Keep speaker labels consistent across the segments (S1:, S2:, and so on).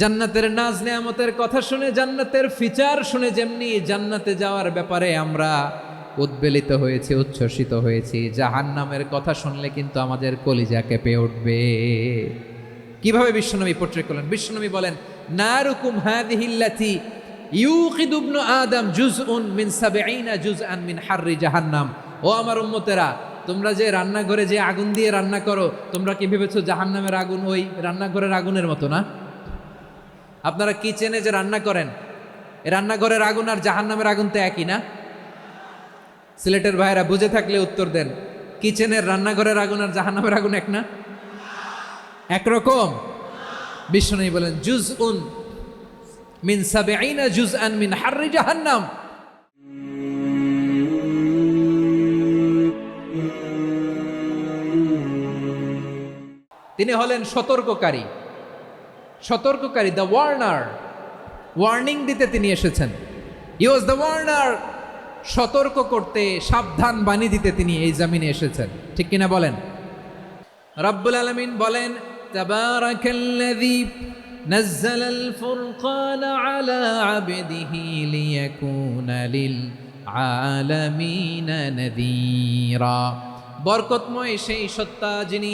S1: জান্নাতের নাজ নেয়ামতের কথা শুনে, জান্নাতের ফিচার শুনে যেমনি জান্নাতে যাওয়ার ব্যাপারে আমরা উদ্বেলিত হয়েছি, উচ্ছ্বসিত হয়েছি, জাহান্নামের কথা শুনলে কিন্তু আমাদের কলিজা কেঁপে উঠবে। কীভাবে বিশ্বনবী পোট্রে করলেন? বিশ্বনবী বলেন, নারুকুম হাদিহিল্লাতি ইউকিদ ইবনু আদম জুজউন মিন সাবঈনা জুজআন মিন হাররি জাহান্নাম। ও আমার উম্মতেরা, তোমরা যে রান্নাঘরে যে আগুন দিয়ে রান্না করো, তোমরা কি ভেবেছো জাহান্নামের আগুন ওই রান্নাঘরের আগুনের মতো না? আপনারা কিচেনে যে রান্না করেন? রান্নাঘরের আগুন আর জাহান্নামের আগুন তো একই না? সিলেটের ভাইরা বুঝে থাকলে উত্তর দেন কিচেনের রান্নাঘরের আগুন আর জাহান নামের আগুন এক না? একরকম। বিষ্ণু বলেন জুজ উন মিন সাবেইনা জুজ আন মিন হাররি জাহান্নাম। তিনি হলেন সতর্ককারী। সতর্ককারী দ্য ওয়ার্নার ওয়ার্নিং দিতে তিনি এসেছেন ইউজ দ্য ওয়ার্নার সতর্ক করতে সাবধান বাণী দিতে তিনি এই জামিনে এসেছেন ঠিক কিনা বলেন রব্বুল আলমিন বলেন তাবারাকাল্লাযী نزل الفرقان على عبده ليكون للعالمين نذيرا বরকতময় সেই সত্তা যিনি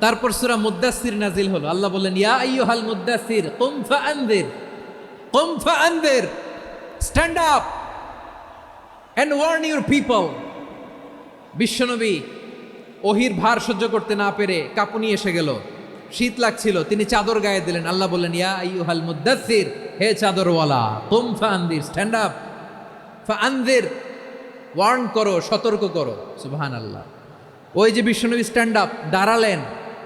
S1: তারপর সুরা মুদ্দাসির নাজিল হলো। আল্লাহ বললেন, ইয়া আইয়ুহাল মুদ্দাসির কুম ফাআনদির কুম ফাআনদির, stand up and warn your people. বিশ্বনবী ওহির ভার সহ্য করতে না পেরে কাঁপুনি এসে গেল। শীত লাগছিল, তিনি চাদর গায়ে দিলেন। আল্লাহ বললেন, ইয়া আইয়ুহাল মুদ্দাসির হে চাদরওয়ালা, কুম ফাআনদির, স্ট্যান্ড আপ, ফাআনদির, ওয়ার্ন করো, সতর্ক করো। সুবহানাল্লাহ। ওই যে বিশ্বনবী স্ট্যান্ড আপ, দাঁড়ালেন।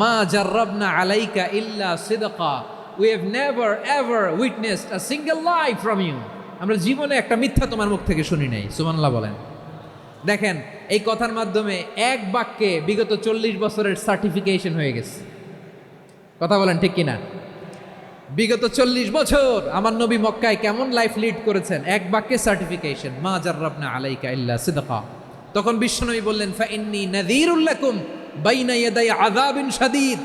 S1: মা জার্রাবনা আলাইকা ইল্লা সিদকা we have never ever witnessed a single life from you আমরা জীবনে একটা মিথ্যা তোমার মুখ থেকে শুনি নাই সুমানল্লাহ বলেন। দেখেন, এই কথার মাধ্যমে এক বাক্যে বিগত চল্লিশ বছরের সার্টিফিকেশন হয়ে গেছে। কথা বলেন ঠিক কিনা? বিগত চল্লিশ বছর আমার নবী মক্কায় কেমন লাইফ লিড করেছেন? এক বাক্যে সার্টিফিকেশন মা জার্রাবনা আলাইকা ইল্লা সিদকা তখন বিশ্বনবী বললেন ফাইন্নি নাযীরুল্লাকুম বাইনা আযাবিন শাদীদ।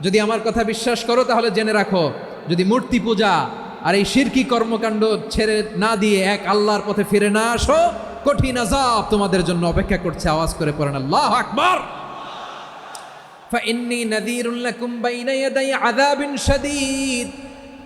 S1: যদি আমার কথা বিশ্বাস করো, তাহলে জেনে রাখো, যদি মূর্তি পূজা আর এই শিরকি কর্মকাণ্ড ছেড়ে না দিয়ে এক আল্লাহর পথে ফিরে না আসো, কঠিন আজাব তোমাদের জন্য অপেক্ষা করছে। আওয়াজ করে পড়েন, আল্লাহ আকবার! ফাইন্নি নাযীরুল্লাকুম বাইনা ইয়াদাই আযাবিন শাদীদ।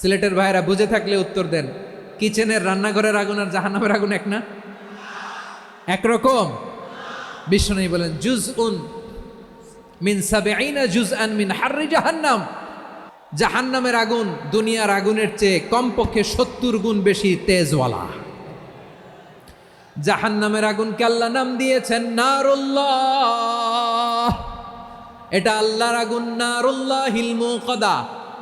S1: সিলেটের ভাইরা বুঝে থাকলে উত্তর দেন। কিচেনের রান্নাঘরের আগুন আর জাহান্নামের আগুন এক না? একরকম। বিষ্ণু বলেন জুজ উন মিন সাবেআইনা জুজ আন মিন হাররি জাহান্নাম। জাহান্নামের আগুন দুনিয়ার আগুনের চেয়ে কমপক্ষে সত্তর গুণ বেশি তেজওয়ালা। জাহান্নামের আগুনকে আল্লাহ নাম দিয়েছেন নারুল্লাহ। এটা আল্লাহর আগুন নারুল্লাহ হিলমু কদা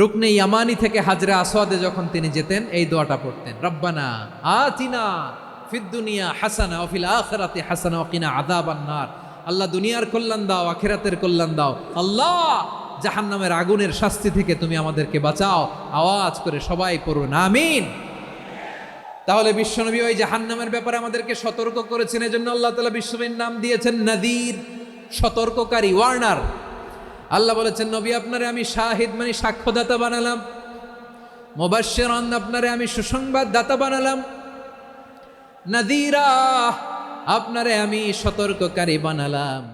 S1: রুকনে ইয়ামানি থেকে হাজরা আসওয়াদে যখন তিনি যেতেন, এই দোয়াটা পড়তেন, রব্বানা আতিনা ফিদ দুনিয়া হাসানা অফিল আখরাতে হাসানা ওকিনা আদাবান নার। আল্লাহ দুনিয়ার কল্যাণ দাও, আখেরাতের কল্যাণ দাও। আল্লাহ, জাহান্নামের আগুনের শাস্তি থেকে তুমি আমাদেরকে বাঁচাও। আওয়াজ করে সবাই পড়ুন, আমিন। তাহলে বিশ্বনবী ওই জাহান্নামের ব্যাপারে আমাদেরকে সতর্ক করেছেন, এজন্য আল্লাহ তালা বিশ্বনবীর নাম দিয়েছেন নাদির, সতর্ককারী, ওয়ার্নার। আল্লাহ বলেছেন, নবী, আপনারে আমি শাহিদ মানে সাক্ষ্যদাতা বানালাম। মোবাশ্বেরন আপনারে আমি সুসংবাদ দাতা বানালাম। নাদিরা আপনারে আমি সতর্ককারী বানালাম।